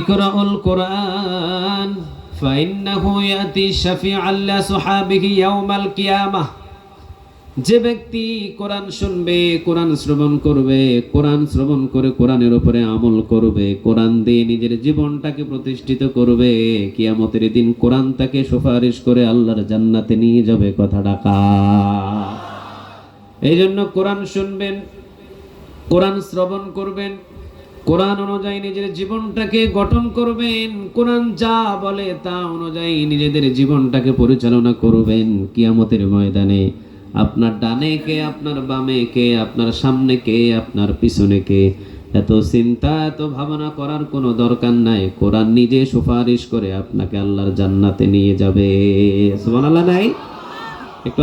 ইকরাউল কোরআন যে ব্যক্তি কোরআন শুনবে, কোরআন শ্রবণ করবে, কোরআন শ্রবণ করে কোরআনের উপরে আমল করবে, কোরআন দিয়ে নিজের জীবনটাকে প্রতিষ্ঠিত করবে, কিয়ামতের দিন কোরআন তাকে সুপারিশ করে আল্লাহর জান্নাতে নিয়ে যাবে কথা ডাকা এই জন্য কোরআন শুনবেন, কোরআন শ্রবণ করবেন কোরআন অনুযায়ী নিজের জীবনটাকে গঠন করবেন, কোরআন যা বলে তা অনুযায়ী নিজেদের জীবনটাকে পরিচালনা করবেন কিয়ামতের ময়দানে। আপনার ডানে কে, আপনার বামে কে, আপনার সামনে কে, আপনার পিছনে কে? এত চিন্তা, এত ভাবনা করার কোনো দরকার নাই। কোরআন নিজে সুপারিশ করে আপনাকে আল্লাহর জান্নাতে নিয়ে যাবে। সুবহানাল্লাহ, নাই? একটু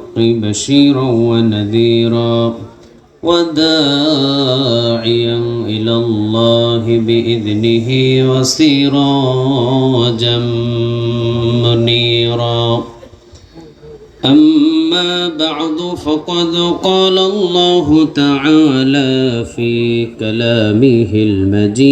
بشيرا ونذيرا وداعيا إلى الله بإذنه وسراجا منيرا أما بعد فقد قال الله تعالى في كلامه المجيد.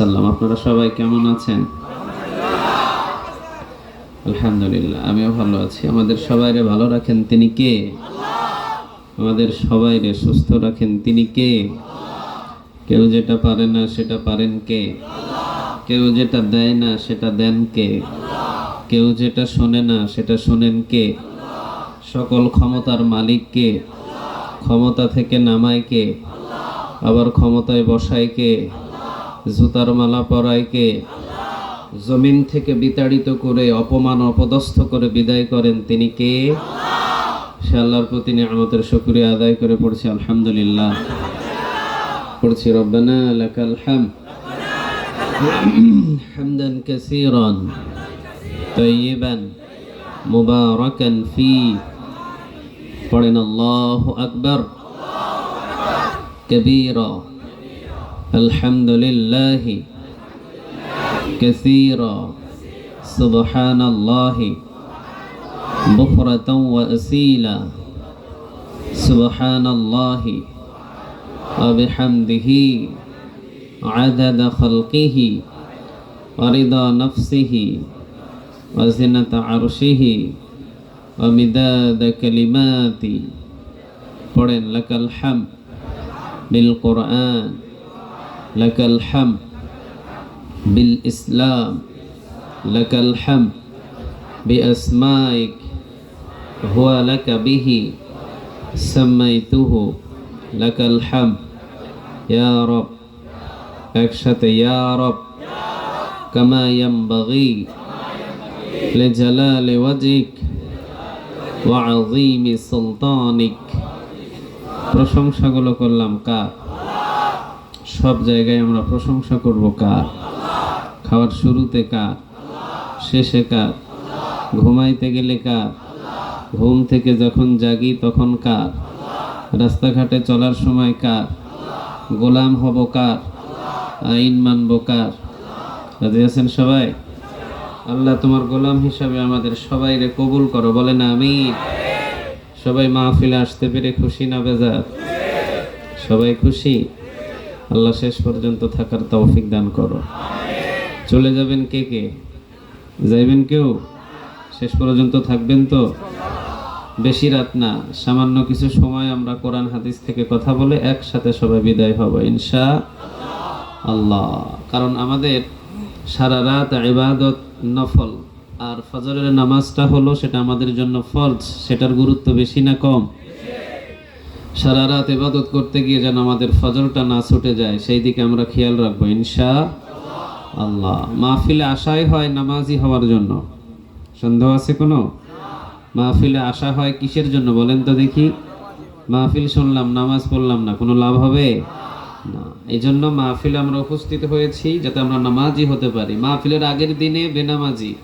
ওসাল্লাম আপনারা সবাই কেমন আছেন? আলহামদুলিল্লাহ, আমিও ভালো আছি। আমাদের সবাইরে ভালো রাখেন তিনি কে? আমাদের সবাইরে সুস্থ রাখেন তিনি কে? কেউ যেটা পারে না সেটা পারেন কে? কেউ যেটা দেয় না সেটা দেন কে? কেউ যেটা শোনে না সেটা শোনেন কে? সকল ক্ষমতার মালিক কে? ক্ষমতা থেকে নামায় কে? আবার ক্ষমতায় বসায় কে? জুতার মালা পরাইকে জমিন থেকে বিতাড়িত করে অপমান, অপদস্থ করে বিদায় করেন তিনি কে? সে আল্লাহর প্রতি নিয়ামতের শুক্রিয়া আদায় করে পড়ছি, আলহামদুলিল্লাহ। পড়ছি, রব্বানা লাকাল হাম হামদান কাসীরান, তাইয়িবান, মুবারাকান ফি। পড়েন, আল্লাহু আকবার। কবীরা الحمد لله كثيرا. سبحان الله بكرة وأسيلا. سبحان الله وبحمده عدد خلقه ورضا نفسه وزنة عرشه ومداد كلماتي قرن لك الحمد بالقرآن لك الحمد بالإسلام لك الحمد بأسمائك هو لك به سميته لك الحمد يا رب একসাথে ইয়া রব কামা ইয়ামবাগি لجلال وجهك وعظيم سلطانك প্রশংসাগুলো করলাম কার সব জায়গায় আমরা প্রশংসা করব কার? খাওয়ার শুরুতে কার? শেষে কার? ঘুমাইতে গেলে কার? ঘুম থেকে যখন জাগি তখন কার? রাস্তাঘাটে চলার সময় কার? গোলাম হব কার? আইন মানব কার? আছেন সবাই? আল্লাহ তোমার গোলাম হিসাবে আমাদের সবাইরে কবুল করো, বলে না আমি সবাই মাহফিলে আসতে পেরে খুশি না বেজার? সবাই খুশি? আল্লাহ শেষ পর্যন্ত থাকার তৌফিক দান করো। চলে যাবেন কে কে? যাইবেন কেউ? শেষ পর্যন্ত থাকবেন তো? বেশি রাত না, সামান্য কিছু সময় আমরা কোরআন হাদিস থেকে কথা বলে একসাথে সবাই বিদায় হব, ইনশা আল্লাহ। কারণ আমাদের সারা রাত ইবাদত নফল, আর ফজরের নামাজটা হলো সেটা আমাদের জন্য ফরজ, সেটার গুরুত্ব বেশি না কম? সারা রাত ইবাদত করতে গিয়ে যেন আমাদের ফজরটা না ছুটে যায়, সেই দিকে আমরা খেয়াল রাখব, ইনশা আল্লাহ। মাহফিলে আশাই হয় নামাজি হওয়ার জন্য? সন্দেহ আছে কোনো? মাহফিলে আশা হয় কিসের জন্য? বলেন তো দেখি। মাহফিল শুনলাম, নামাজ পড়লাম না, কোনো লাভ হবে? না। এই জন্য মাহফিলে আমরা উপস্থিত হয়েছি যাতে আমরা নামাজি হতে পারি। মাহফিলের আগের দিনে বেনামাজি।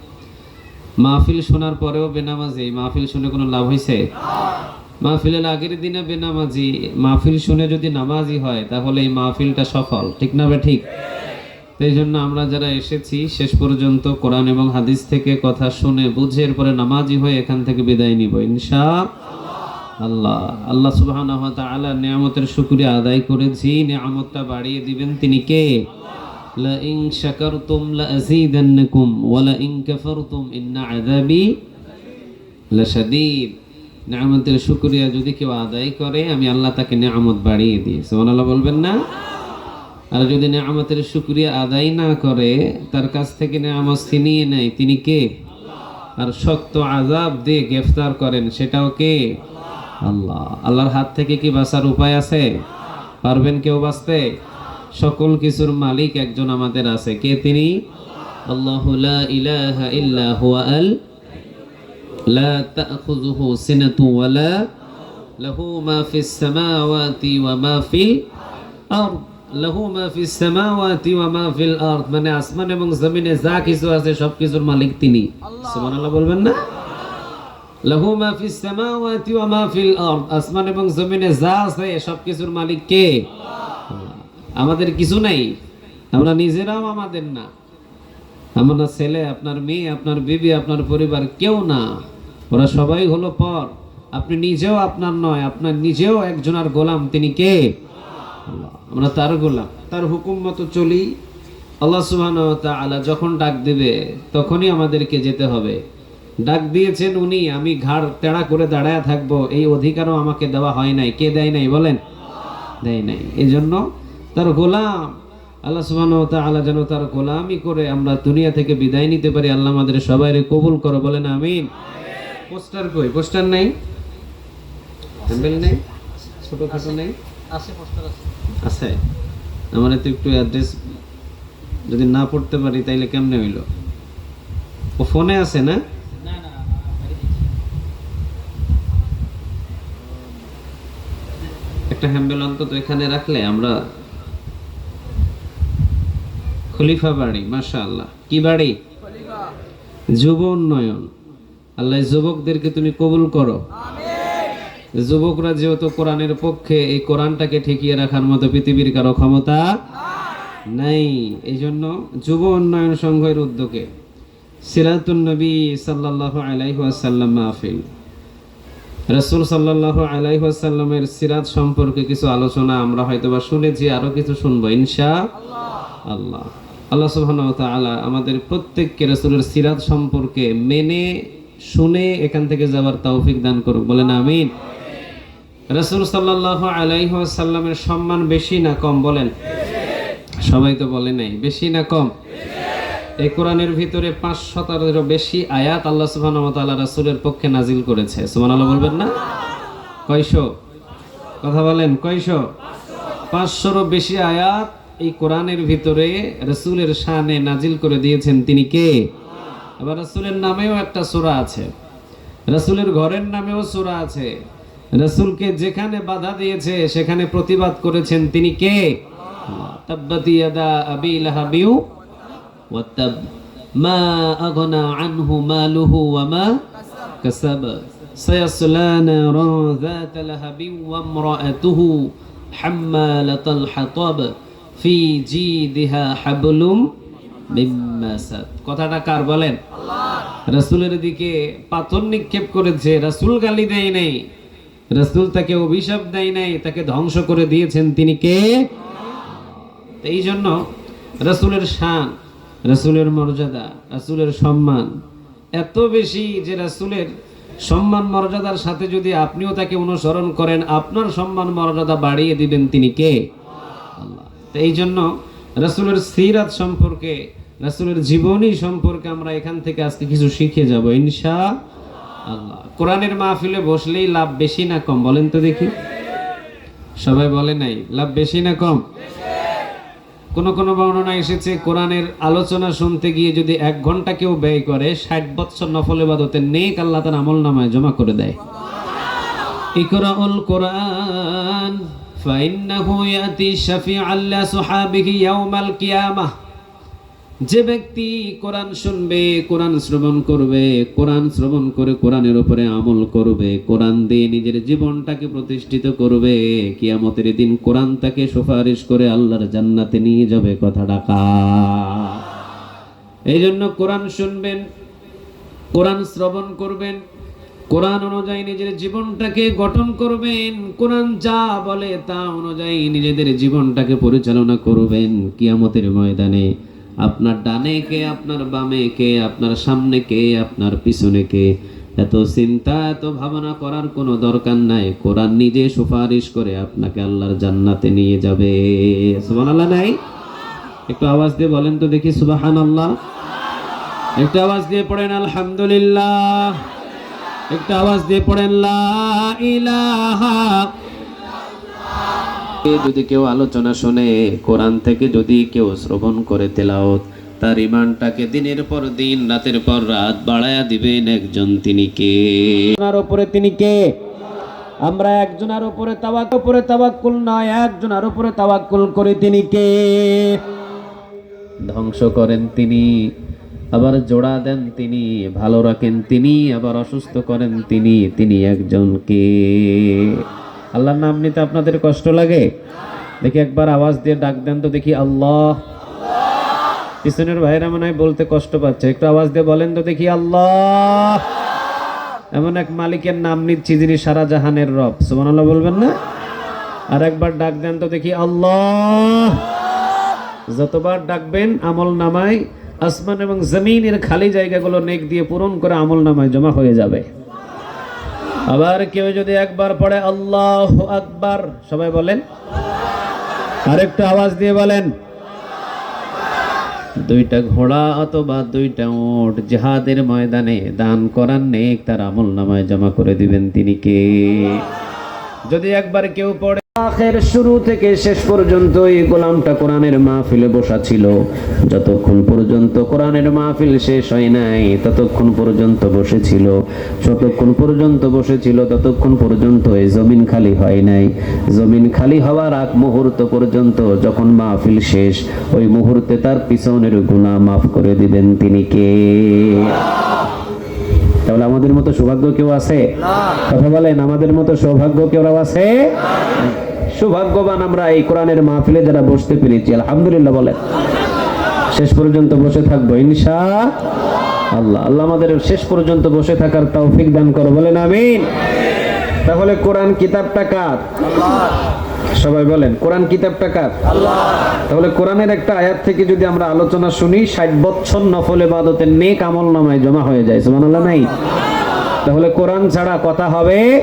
মাহফিল শোনার পরেও বেনামাজি। মাহফিল শুনে কোনো লাভ হয়েছে মাহফিলের আগের দিনে বেনামাজি, মাহফিল শুনে যদি নামাজি হয়, তাহলে এই মাহফিলটা সফল। ঠিক না বে ঠিক? এই জন্য আমরা যারা এসেছি, শেষ পর্যন্ত কোরআন এবং হাদিস থেকে কথা শুনে বুঝে এরপরে নামাজি হয়ে এখান থেকে বিদায় নিব ইনশা আল্লাহ আল্লাহ ওয়া তাআলা নিয়ামতের শুকরিয়া আদায় করেছি। নিয়ামতটা বাড়িয়ে দিবেন তিনি কে? লা ইন শাকারতুম লা আযীদান্নাকুম ওয়া লা ইন নিয়ামতের শুকরিয়া যদি কেউ আদায় করে আমি আল্লাহ তাকে নিয়ামত বাড়িয়ে দিই। সুবহানাল্লাহ বলবেন না? আর যদি নিয়ামতের শুকরিয়া আদায় না করে তার কাছ থেকে নিয়ামত ছিনিয়ে নেয় তিনি কে? আর শক্ত আজাব দিয়ে গ্রেফতার করেন সেটাও কে? আল্লাহ। আল্লাহর হাত থেকে কি বাঁচার উপায় আছে? পারবেন কেউ বাঁচতে? সকল কিছুর মালিক একজন আমাদের আছে। কে তিনি? আল্লাহ। ইলাহা ইল্লা আল لا تأخذه سنة ولا له ما في السماوات وما في الأرض له ما في السماوات وما في الأرض মানে আসমান এবং জমিনে যা কিছু আছে সব কিছুর মালিক তিনি সুবহানাল্লাহ বলবেন না লাহু মা ফিস সামাওয়াতি ওয়া মা ফিল আরদ আসমান এবং জমিনে যা আছে সব কিছুর মালিক কে আমাদের কিছু নাই আমরা নিজেরাও আমাদের না আমার ছেলে আপনার মেয়ে আপনার বিবি আপনার পরিবার কেউ না ওরা সবাই হলো পর। আপনি নিজেও আপনার নয়, আপনার নিজেও একজনের গোলাম। তিনি কে? আমরা তার গোলাম। তার হুকুম মতো চলি। আল্লাহ সুবহান আলা যখন ডাক দেবে, তখনই আমাদেরকে যেতে হবে। ডাক দিয়েছেন উনি, আমি ঘাড় তেড়া করে দাঁড়ায় থাকব। এই অধিকারও আমাকে দেওয়া হয় নাই। কে দেয় নাই বলেন? দেয় নাই। এই জন্য তার গোলাম। আল্লাহ সুবহান আল্লাহ যেন তার গোলামি করে আমরা দুনিয়া থেকে বিদায় নিতে পারি। আল্লাহ আমাদের সবাইরে কবুল করো, বলেন আমিন। পোস্টার কই? পোস্টার নেই? হ্যান্ডেল নেই? ছোটখাটো নেই? আছে পোস্টার আছে। আছে? আমার তো একটু অ্যাড্রেস যদি না পড়তে পারি তাইলে কেমনে হইল? ও ফোনে আছে না। একটা হ্যাম্বেল অন্তত এখানে রাখলে আমরা খলিফা বাড়ি মাশা আল্লাহ কি বাড়ি? যুব উন্নয়ন। আল্লাহ যুবকদেরকে তুমি কবুল করো। যুবকরা যেহেতু কোরআনের পক্ষে এই কোরআনটাকে ঠেকিয়ে রাখার মতো পৃথিবীর কারও ক্ষমতা নাই। এই জন্য যুব উন্নয়ন সংঘের উদ্যোগে সিরাতুন নবী সাল্লাল্লাহু আলাইহি ওয়াসাল্লাম মাহফিল। রাসূল সাল্লাল্লাহু আলাইহি ওয়াসাল্লামের সিরাত সম্পর্কে কিছু আলোচনা আমরা হয়তোবা শুনেছি আরও কিছু শুনব ইনশা আল্লাহ। আল্লাহ। সুবহানাহু আমাদের প্রত্যেককে রাসূলের সিরাত সম্পর্কে মেনে শুনে এখান থেকে যাওয়ার তৌফিক দান করুক। বলেন আমিন। রাসূল সাল্লাল্লাহু আলাইহি ওয়াসাল্লামের সম্মান বেশি না কম? বলেন। সবাই তো বলে নাই, বেশি না কম? এই কোরআনের ভিতরে পাঁচ শতানেরও বেশি আয়াত আল্লাহ তাআলা রাসূলের পক্ষে নাজিল করেছে। সুবহানাল্লাহ বলবেন না? কয়শো? কথা বলেন, কয়শো? পাঁচশোরও বেশি আয়াত এই কোরআনের ভিতরে রসুলের শানে নাজিল করে দিয়েছেন তিনি কে? আবার রসুলের নামেও একটা সূরা আছে রসুলের ঘরের নামেও সূরা আছে রসুলকে যেখানে বাধা দিয়েছে সেখানে প্রতিবাদ করেছেন তিনি কে তাব্বাতি ইয়াদা আবি লাহাবিউ ওয়াতাব মা আগনা আনহু মালুহু ওয়া মা كسب سيصلى نارا ذات لهب وامرأته حمالة الحطب في جيدها حبل من مسد কথাটা কার বলেন? রাসূলের দিকে পাথর নিক্ষেপ করেছে, রাসূল গালি দেয় নাই, রাসূল তাকে অভিশাপ দেয় নাই, তাকে ধ্বংস করে দিয়েছেন। তিনি কে? এই জন্য রাসূলের শান, রাসূলের মর্যাদা, রাসূলের সম্মান এত বেশি যে রাসূলের সম্মান মর্যাদার সাথে যদি আপনিও তাকে অনুসরণ করেন, আপনার সম্মান মর্যাদা বাড়িয়ে দিবেন তিনি কে? এই জন্য রাসূলের সিরাত সম্পর্কে রাসূলের জীবনী সম্পর্কে আমরা এখান থেকে আজকে কিছু শিখে যাব, ইনশা আল্লাহ। কোরআনের মাহফিলে বসলেই লাভ বেশি না কম, বলেন তো দেখি। সবাই বলে নাই, লাভ বেশি না কম? কোন কোন বর্ণনা এসেছে, কোরআনের আলোচনা শুনতে গিয়ে যদি এক ঘণ্টা কেউ ব্যয় করে, ষাট বৎসর নফল ইবাদতের নেক আল্লাহ তার আমল নামায় জমা করে দেয়। ইকরাউল কোরআন, ফাইন্নাহু ইয়াতি শাফিআল লিসহাবিহি ইয়াউমাল কিয়ামাহ। যে ব্যক্তি কোরআন শুনবে, কোরআন শ্রবণ করবে, কোরআন শ্রবণ করে কোরআনের উপরে আমল করবে, কোরআন দিয়ে নিজের জীবনটাকে প্রতিষ্ঠিত করবে, কিয়ামতের দিন কোরআন তাকে সুপারিশ করে আল্লাহর জান্নাতে নিয়ে যাবে কথা ডাকা এই জন্য কোরআন শুনবেন, কোরআন শ্রবণ করবেন, কোরআন অনুযায়ী নিজের জীবনটাকে গঠন করবেন, কোরআন যা বলে তা অনুযায়ী নিজেদের জীবনটাকে পরিচালনা করবেন কিয়ামতের ময়দানে। আপনার ডানে কে, আপনার বামে কে, আপনার সামনে কে, আপনার পিছনে কে? এত চিন্তা, এত ভাবনা করার কোনো দরকার নাই। কোরআন নিজে সুপারিশ করে আপনাকে আল্লাহর জান্নাতে নিয়ে যাবে। সুবহানাল্লাহ নাই? একটু আওয়াজ দিয়ে বলেন তো দেখি সুবাহান আল্লাহ একটু আওয়াজ দিয়ে পড়েন, আলহামদুলিল্লাহ। একটু আওয়াজ দিয়ে পড়েন, লা ইলাহা যদি কেউ আলোচনা শোনে, কোরআন থেকে যদি কেউ শ্রবণ করে তেলাওত তার ইমানটাকে দিনের পর দিন, রাতের পর রাত বাড়ায়া দিবেন একজন তিনি কে? ওনার উপরে তিনি কে? আমরা একজনের উপরে তাওয়াক উপরে তাওয়াক্কুল নয়, একজনের উপরে তাওয়াক্কুল করে তিনি কে? ধ্বংস করেন তিনি, আবার জোড়া দেন তিনি, ভালো রাখেন তিনি, আবার অসুস্থ করেন তিনি তিনি একজনকে আল্লাহর নাম নিতে আপনাদের কষ্ট লাগে? দেখি একবার আওয়াজ দিয়ে ডাক দেন তো দেখি আল্লাহ। পিছনের ভাইরা মনে হয় বলতে কষ্ট পাচ্ছে। একটু আওয়াজ দিয়ে বলেন তো দেখি আল্লাহ। এমন এক মালিকের নাম নিচ্ছি যিনি সারা জাহানের রব। সুবহানাল্লাহ বলবেন না? আর একবার ডাক দেন তো দেখি আল্লাহ। যতবার ডাকবেন আমল নামায় আসমান এবং জমিনের খালি জায়গাগুলো নেক দিয়ে পূরণ করে আমল নামায় জমা হয়ে যাবে। আবার কেউ যদি একবার পড়ে আল্লাহ আকবার, সবাই বলেন। আরেকটা আওয়াজ দিয়ে বলেন। দুইটা ঘোড়া অথবা দুইটা ওট জাহাদের ময়দানে দান করার নেক তার আমল নামায় জমা করে দিবেন তিনি কে? যদি একবার কেউ পড়ে আখের শুরু থেকে শেষ পর্যন্ত এই গোলামটা কোরআনের মাহফিলে বসা ছিল। যতক্ষণ পর্যন্ত কোরআনের মাহফিল শেষ হয় নাই, ততক্ষণ পর্যন্ত বসেছিল যতক্ষণ পর্যন্ত বসেছিল ততক্ষণ পর্যন্ত এই জমিন খালি হয় নাই। জমিন খালি হওয়ার আগ মুহূর্ত পর্যন্ত যখন মাহফিল শেষ, ওই মুহূর্তে তার পিছনের গুণা মাফ করে দিবেন তিনি কে? তাহলে আমাদের মতো সৌভাগ্য কেউ আছে? কথা বলেন, আমাদের মতো সৌভাগ্য কেউ আছে? সৌভাগ্যবান আমরা এই কোরআনের মাহফিলে যারা বসতে পেরেছি, আলহামদুলিল্লাহ বলেন। শেষ পর্যন্ত বসে থাকব, ইনশা আল্লাহ। আল্লাহ আমাদের শেষ পর্যন্ত বসে থাকার তৌফিক দান করো, বলেন আমিন। তাহলে কোরআন কিতাবটা কার? সবাই বলেন, কোরআন কিতাবটা কার? তাহলে কোরআনের একটা আয়াত থেকে যদি আমরা আলোচনা শুনি, ষাট বৎসর নফল ইবাদতের নেক আমল নামায় জমা হয়ে যায়, সুবহানাল্লাহ, নাই? তাহলে কোরআন ছাড়া কথা হবে?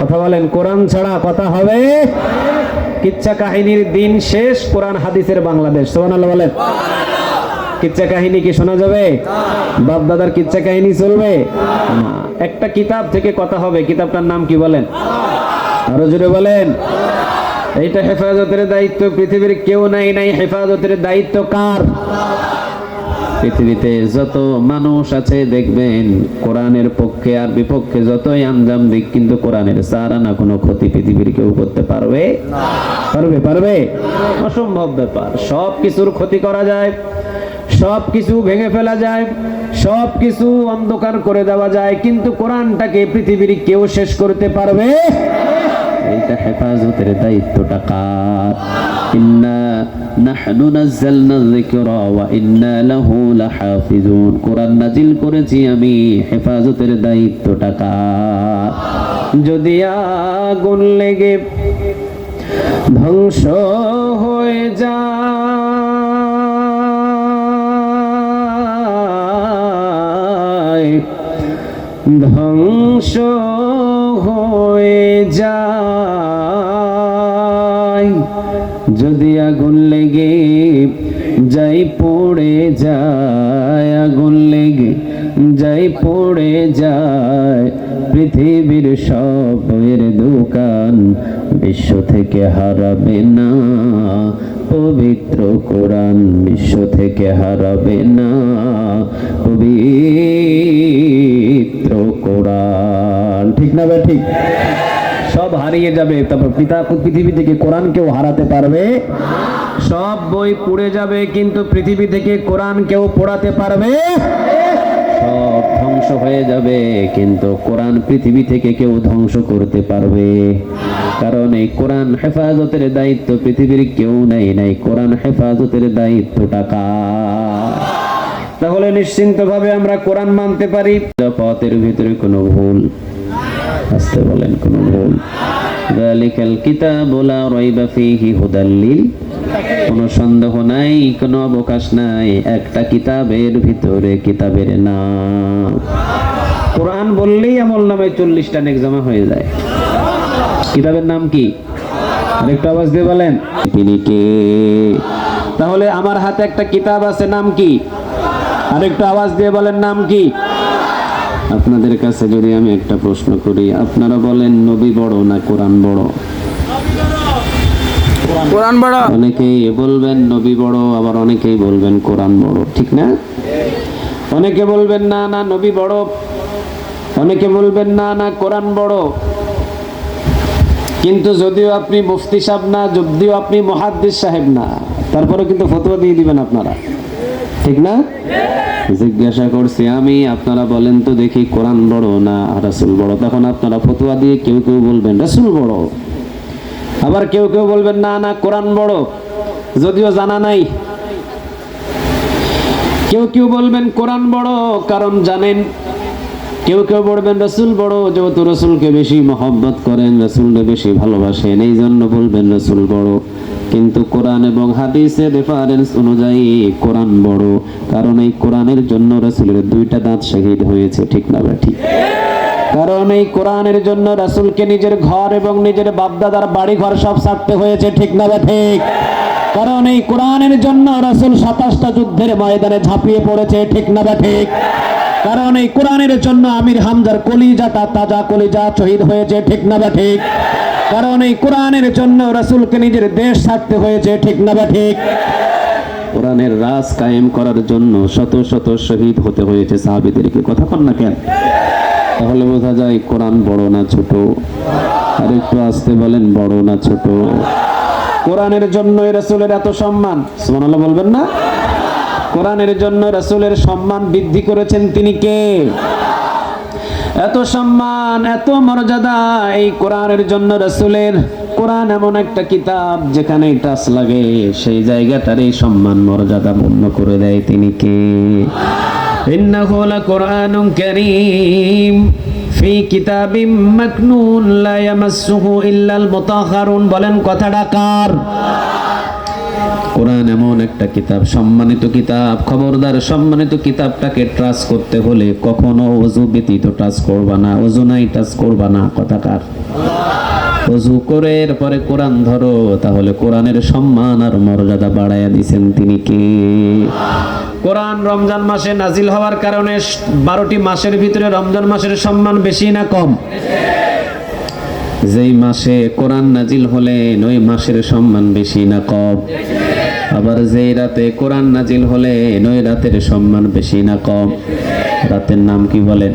কথা বলেন, কোরআন ছাড়া কথা হবে? কিচ্ছা কাহিনীর দিন শেষ, কোরআন হাদিসের বাংলাদেশ। সুবহানাল্লাহ বলেন। কিচ্ছা কাহিনী কি শোনা যাবে? বাপ দাদার কিচ্ছা কাহিনী চলবে? একটা কিতাব থেকে কথা হবে। কিতাবটার নাম কি বলেন? আরও জোরে বলেন। এইটা হেফাজতের দায়িত্ব, পৃথিবীর কেউ নাই নাই হেফাজতের দায়িত্ব কার? পৃথিবীতে যত মানুষ আছে, দেখবেন কোরআনের পক্ষে আর বিপক্ষে যতই আঞ্জাম দিক, কিন্তু কোরআনের সারা না কোনো ক্ষতি পৃথিবীর কেউ করতে পারবে? পারবে পারবে? অসম্ভব ব্যাপার। সব কিছুর ক্ষতি করা যায়, সব কিছু ভেঙে ফেলা যায়, সব কিছু অন্ধকার করে দেওয়া যায়, কিন্তু কোরআনটাকে পৃথিবীর কেউ শেষ করতে পারবে? এইটা হেফাজতের দায়িত্বটা কার? ইন্না নাহনু নাযালনা যিকরা ওয়া ইন্না লাহু লাহাফিজুন কোরআন নাজিল করেছি আমি হেফাজতের দায়িত্বটা কার? যদি আগুন লেগে ধ্বংস হয়ে যায়, ধ্বংস হয়ে যায়। যদি আগুন লেগে যাই পড়ে যায়, আগুন লেগে যাই পড়ে যায়, পৃথিবীর সবের দোকান বিশ্ব থেকে হারাবে না। পবিত্র কোরআন বিশ্ব থেকে হারাবে না। হারিয়ে যাবে, তারপর পিতা পৃথিবী থেকে কোরআন কেউ হারাতে পারবে। সব বই পুড়ে যাবে, কিন্তু পৃথিবী থেকে কোরআন কেউ পড়াতে পারবে। সব ধ্বংস হয়ে যাবে, কিন্তু কোরআন পৃথিবী থেকে কেউ ধ্বংস করতে পারবে। কারণ এই কোরআন হেফাজতের দায়িত্ব পৃথিবীর কেউ নেই নাই। কোরআন হেফাজতের দায়িত্ব টাকা তাহলে নিশ্চিন্তভাবে আমরা কোরআন মানতে পারি। পথের ভিতরে কোনো ভুল, আসতে বলেন কোনো ভুল। দালিকাল কিতাব লা রাইবা ফীহি হুদাল সন্দেহ নাই, কোনো অবকাশ নাই, একটা কিতাবের ভিতরে কিতাবের নাম। কোরআন বললেই আমল নামে চল্লিশটা নেক জমা হয়ে যায়। কিতাবের নাম কি? আরেকটু আওয়াজ দিয়ে বলেন। তিনি কে? তাহলে আমার হাতে একটা কিতাব আছে, নাম কি? আরেকটু আওয়াজ দিয়ে বলেন, নাম কি? আপনাদের কাছে যদি আমি একটা প্রশ্ন করি আপনারা বলেন নবী বড় না কোরআন বড়? কোরআন বড়। অনেকেই বলবেন নবী বড় আবার অনেকেই বলবেন কোরআন বড় ঠিক না? অনেকে বলবেন না না নবী বড়। অনেকে বলবেন না না কোরআন বড়। কিন্তু যদিও আপনি মুফতি সাহেব না যদিও আপনি মহাদ্দিস সাহেব না তারপরে কিন্তু ফতোয়া দিয়ে দিবেন আপনারা ঠিক না? জিজ্ঞাসা করছি, আমি, আপনারা বলেন তো দেখি কোরআন বড় না রাসুল বড়? তখন আপনারা ফতোয়া দিয়ে কেউ কেউ বলবেন, রাসুল বড়। আবার কেউ কেউ বলবেন, না না, কোরআন বড়। যদিও জানা নাই। কেউ কেউ বলবেন, কোরআন বড়। কারণ জানেন। কেউ কেউ বলবেন, রসুল বড়। যেহেতু রসুলকে বেশি মহব্বত করেন, রসুলকে বেশি ভালোবাসেন এই জন্য বলবেন, রসুল বড়। কিন্তু কোরআন এবং হাদিসের রেফারেন্স অনুযায়ী কোরআন বড়, কারণ এই কোরআনের জন্য রসুলের দুইটা দাঁত শহীদ হয়েছে, ঠিক না বা কারণ এই কোরআনের জন্য রাসূলকে নিজের ঘর এবং নিজের বাপদাদার বাড়ি ঘর সব ছাড়তে হয়েছে, ঠিক না ঠিক। কারণ এই কোরআনের জন্য রাসূল সাতাশটা যুদ্ধের ময়দানে ঝাঁপিয়ে পড়েছে, ঠিক না ঠিক। কারণ এই কোরআনের জন্য আমির হামজার কলিজাটা তাজা কলিজা শহীদ হয়েছে, ঠিক না ঠিক। কারণ এই কোরআনের জন্য রাসূলকে নিজের দেশ ছাড়তে হয়েছে, ঠিক না বা ঠিক? কোরআনের রাজ কায়েম করার জন্য শত শত শহীদ হতে হয়েছে সাহাবীদেরকে। কথা কন না কেন? তাহলে বোঝা যায় কোরআন বড় না ছোট? আর একটু আসতে বলেন, বড় না ছোট? কোরআনের জন্য রাসূলের এত সম্মান, সুবহানাল্লাহ বলবেন না? কোরআনের জন্য রাসূলের সম্মান বৃদ্ধি করেছেন তিনি কে? এত সম্মান এত মর্যাদা এই কোরআনের জন্য রাসূলের কোরআন এমন একটা কিতাব যেখানে টাচ লাগে সেই জায়গাটার এই সম্মান মর্যাদা পূর্ণ করে দেয় তিনি কে إنه لقرآن كريم في كتاب مكنون لا يمسه إلا المطهرون বলেন কথাটা কার কোরআন এমন একটা কিতাব, সম্মানিত কিতাব, খবরদার সম্মানিত কিতাবটাকে ট্রাস্ট করতে হলে কখনো অজু ব্যতীত টাচ করবা না, অজু নাই টাচ করবা না কথাকার অজু করে এরপরে কোরআন ধরো, তাহলে কোরআনের সম্মান আর মর্যাদা বাড়াইয়া দিছেন তিনি কে? কোরআন রমজান মাসে নাজিল হওয়ার কারণে বারোটি মাসের ভিতরে রমজান মাসের সম্মান বেশি না কম? যেই মাসে কোরআন নাজিল হলেন ওই মাসের সম্মান বেশি না কম আবার যেই রাতে কোরআন নাজিল হলেন ওই রাতের সম্মান বেশি না কম রাতের নাম কি বলেন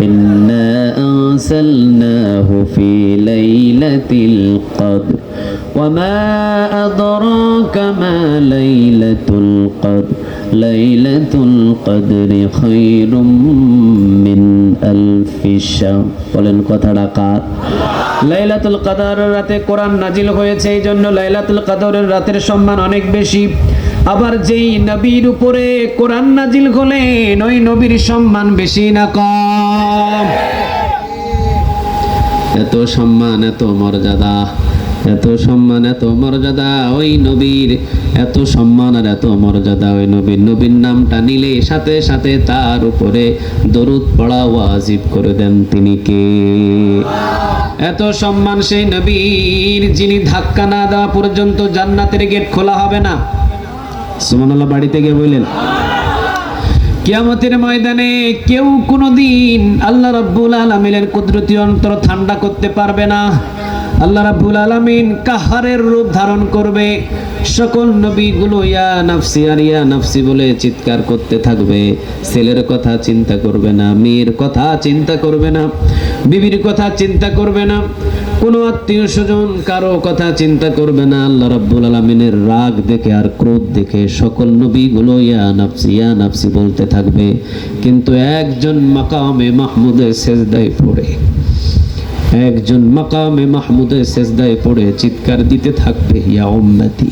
إنا أنزلناه في ليلة القدر وما أدراك ما ليلة القدر ليلة القدر خير من ألف شهر বলেন কথাটা কার লাইলাতুল কাদারের রাতে কোরআন নাজিল হয়েছে এই জন্য লাইলাতুল কাদরের রাতের সম্মান অনেক বেশি। আবার যেই নবীর উপরে কোরআন নাজিল হলেন, ওই নবীর সম্মান বেশি না কম। এত সম্মান, এত মর্যাদা, এত সম্মান, এত মর্যাদা, ওই নবীর এত সম্মান আর এত মর্যাদা ওই নবীর। নবীর নামটা নিলে সাথে সাথে তার উপরে দরুদ পড়া ওয়াজিব করে দেন তিনি কে? এত সম্মান সেই নবীর যিনি ধাক্কা না দেওয়া পর্যন্ত জান্নাতের গেট খোলা হবে না। সুমনাল্লাহ বাড়িতে গিয়ে বললেন, কিয়ামতের ময়দানে কেউ কোনোদিন আল্লাহ রাব্বুল আলামিনের কুদরতি অন্তর ঠান্ডা করতে পারবে না। আল্লাহ রাব্বুল আলামিন কাহারের রূপ ধারণ করবে? সকল নবীগুলো ইয়া নাফসি আর ইয়া নাফসি বলে চিৎকার করতে থাকবে। ছেলের কথা চিন্তা করবে না, মেয়ের কথা চিন্তা করবে না, বিবির কথা চিন্তা করবে না, কোনো আত্মীয় স্বজন কারও কথা চিন্তা করবে না। আল্লাহ রাব্বুল আলামিনের রাগ দেখে আর ক্রোধ দেখে সকল নবীগুলো ইয়া নাফসি ইয়া নাফসি বলতে থাকবে। কিন্তু একজন মাকামে মাহমুদে সেজদায় পড়ে। একজন মাকামে মাহমুদে সেজদায় পড়ে চিৎকার দিতে থাকবে, ইয়া উম্মতি।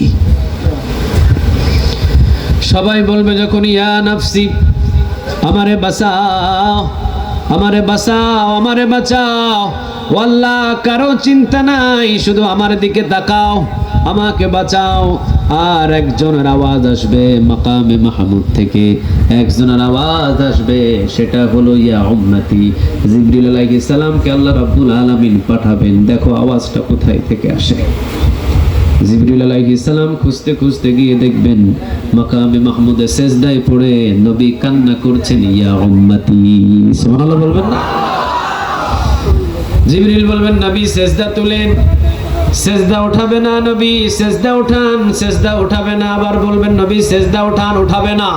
সবাই বলবে যখন, ইয়া নাফসি, আমারে বাঁচাও আমারে বাঁচাও আমারে বাঁচাও। আল্লাহ কারও চিন্তা নাই, শুধু আমার দিকে তাকাও, আমাকে বাঁচাও। আর একজনের আওয়াজ আসবে মাকামে মাহমুদ থেকে। একজনের আওয়াজ আসবে, সেটা হলো, ইয়া উম্মতি, জিবরিল আলাইহিস সালামকে আল্লাহ রাব্বুল আলামিন পাঠাবেন। দেখো আওয়াজটা কোথায় থেকে আসে। জিবরিল আলাইহিস সালাম খুঁজতে খুঁজতে গিয়ে দেখবেন, মাকামে মাহমুদে সেজদায় পড়ে নবী কান্না করছেন, ইয়া উম্মতি। সুবহানাল্লাহ বলবেন না? জিবরিল বলবেন, নবী সেজদা তুলেন। সেজদা উঠাবে না নবী, সেজদা উঠান, সেজদা উঠাবে না, আবার বলবেন, নবী, সেজদা উঠান, উঠাবে না।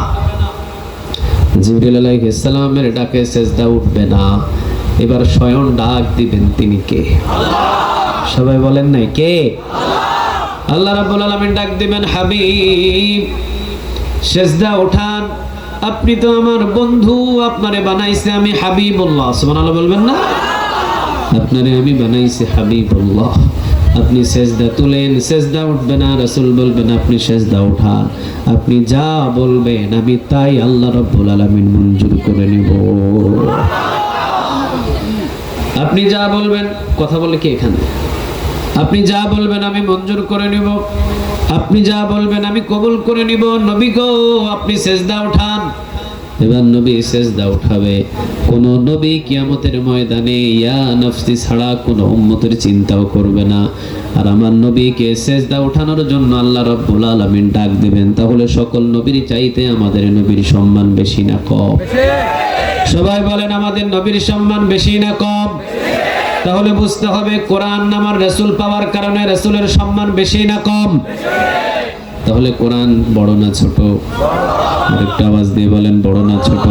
জিবরিল আলাইহিস সালামের ডাকে সেজদা উঠবে না। এবার স্বয়ং ডাক দিবেন তিনি কে? সবাই বলেন নাই, কে? আল্লাহ রাব্বুল আলামিন ডাক দিবেন, হাবিব, সেজদা উঠান। আপনি তো আমার বন্ধু, আপনারে বানাইছে আমি হাবিবুল্লাহ। সুবহানাল্লাহ বলবেন না। আপনারে আমি বানাইছি হাবিবুল্লাহ। আপনি সেজদা তুলেন, সেজদা উঠবে না, রাসূল বলবেন, আপনি সেজদা উঠান আপনি যা বলবেন, আমি তাই আল্লাহ রাব্বুল আলামিন মঞ্জুর করে নিব। আপনি যা বলবেন, কথা বলে কি এখানে? আপনি যা বলবেন, আমি মঞ্জুর করে নিব। আপনি যা বলবেন, আমি কবুল করে নিব। নবী গো, আপনি সেজদা উঠান। এবার নবী সেজদা উঠাবে। কোন নবী কিয়ামতের ময়দানে ইয়া নফসি ছাড়া কোনো উম্মতের চিন্তাও করবে না। আর আমার নবীকে সেজদা উঠানোর জন্য আল্লাহ রাব্বুল আলামিন ডাক দিবেন। তাহলে সকল নবীর চাইতে আমাদের নবীর সম্মান বেশি না কম। সবাই বলেন, আমাদের নবীর সম্মান বেশি না কম? তাহলে বুঝতে হবে, কোরআন আমার রসুল পাওয়ার কারণে রসুলের সম্মান বেশি না কম? তাহলে কোরআন বড় না ছোট? আরেকটা আওয়াজ দিয়ে বলেন, বড় না ছোট?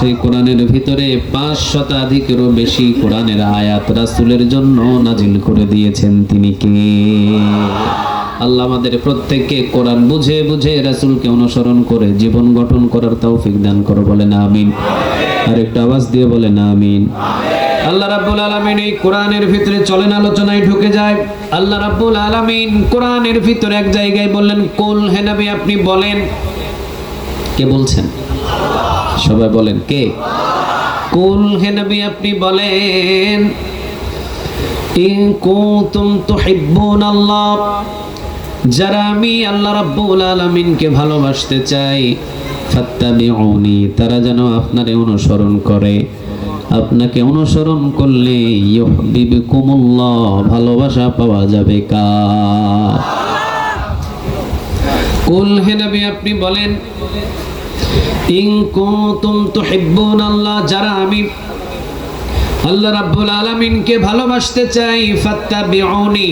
সেই কোরআনের ভিতরে পাঁচ শতাধিকেরও বেশি কোরআনের আয়াত রাসূলের জন্য নাজিল করে দিয়েছেন তিনি কে? আল্লাহ আমাদের প্রত্যেককে কোরআন বুঝে বুঝে রাসূলকে অনুসরণ করে জীবন গঠন করার তৌফিক দান করো, বলেন আমিন। আরেকটা আওয়াজ দিয়ে বলে বলেন আমিন। আল্লাহ রাব্বুল আলামিন এই কোরআনের ভিতরে চলেন, আলোচনায় ঢুকে যায়। আল্লাহ রাব্বুল আলামিন কোরআনের ভিতরে এক জায়গায় বললেন, কুল হে নবী, আপনি বলেন। কে বলছেন? সবাই বলেন, কে? কুল হে নবী, আপনি বলেন। ইন কুনতুম তুহিব্বুন আল্লাহ। যারা আমি আল্লাহ রাব্বুল আলামিনকে ভালোবাসতে চাই, ফাত্তাবিউনি, তারা যেন আপনারে অনুসরণ করে। আপনাকে অনুসরণ করলে ভালোবাসা পাওয়া যাবে আপনি বলেন আল্লাহ, যারা আমি আল্লাহ ভালোবাসতে চাই, ফাত্তাবিউনি,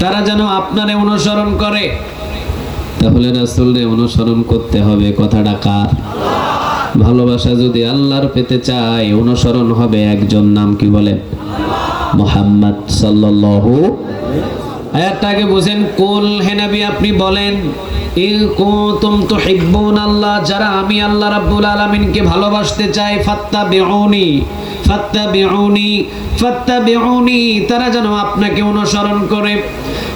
তারা যেন আপনারে অনুসরণ করে। তাহলে রাসূলরে অনুসরণ করতে হবে, কথাটা কার? ভালোবাসা যদি আল্লাহর পেতে চাই অনুসরণ হবে একজন নাম কি বলে? মোহাম্মদ সাল্লাল্লাহু আয়াতটাকে বুঝেন। কুল হে নবী, আপনি বলেন আল্লাহ যারা আমি আল্লাহ রাব্বুল আলামিনকে ভালোবাসতে চাই, ফাত্তাবিউনি। তারা যেন আপনাকে অনুসরণ করে।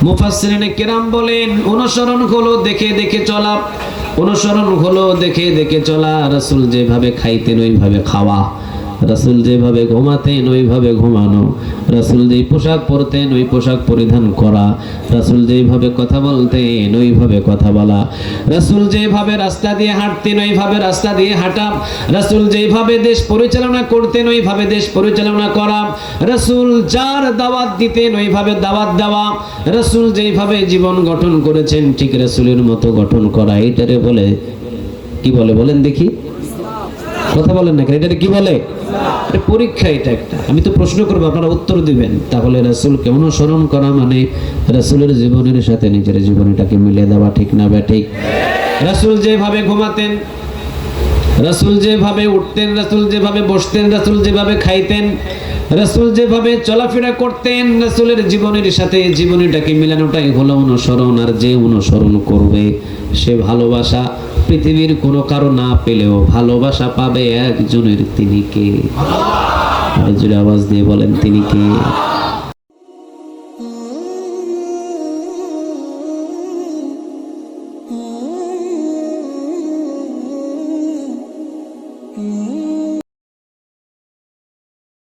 মুফাসসিরিনে কিরাম বলেন, অনুসরণ হলো দেখে দেখে চলা, অনুসরণ হলো দেখে দেখে চলা। রাসূল যেভাবে খাইতেন, ওইভাবে খাওয়া। রাসূল যেভাবে ঘুমাতেন, ওইভাবে ঘুমানো। রাসূল যেই পোশাক পরতেন, ওই পোশাক পরিধান করা। রাসূল যেইভাবে কথা বলতেন, ওইভাবে কথা বলা। রাসূল যেভাবে রাস্তা দিয়ে হাঁটতেন, ওইভাবে রাস্তা দিয়ে হাঁটা। রাসূল যেইভাবে দেশ পরিচালনা করতেন, ওইভাবে দেশ পরিচালনা করা। রাসূল যার দাওয়াত দিতেন, ওইভাবে দাওয়াত দেওয়া। রাসূল যেইভাবে জীবন গঠন করেছেন, ঠিক রাসূলের মতো গঠন করা। এটারে বলে, কি বলে বলেন দেখি। কথা বলেন না কেন? এটা কি বলে? পরীক্ষা এটা একটা। আমি তো প্রশ্ন করব, আপনারা উত্তর দিবেন। তাহলে রাসূলকে অনুসরণ করা মানে রাসূলের জীবনের সাথে নিজের জীবনটাকে মিলিয়ে দেওয়া ঠিক না বা ঠিক? রাসূল যেভাবে ঘুমাতেন, রাসূল যেভাবে উঠতেন, রাসূল যেভাবে বসতেন, রাসূল যেভাবে খাইতেন, রাসূল যেভাবে চলাফেরা করতেন, রাসূলের জীবনের সাথে জীবনীটাকে মিলানোটাই হলো অনুসরণ। আর যে অনুসরণ করবে, সে ভালোবাসা পৃথিবীর কোনো কারও না পেলেও ভালোবাসা পাবে একজনের তিনি কে? আওয়াজ দিয়ে বলেন, তিনি কে?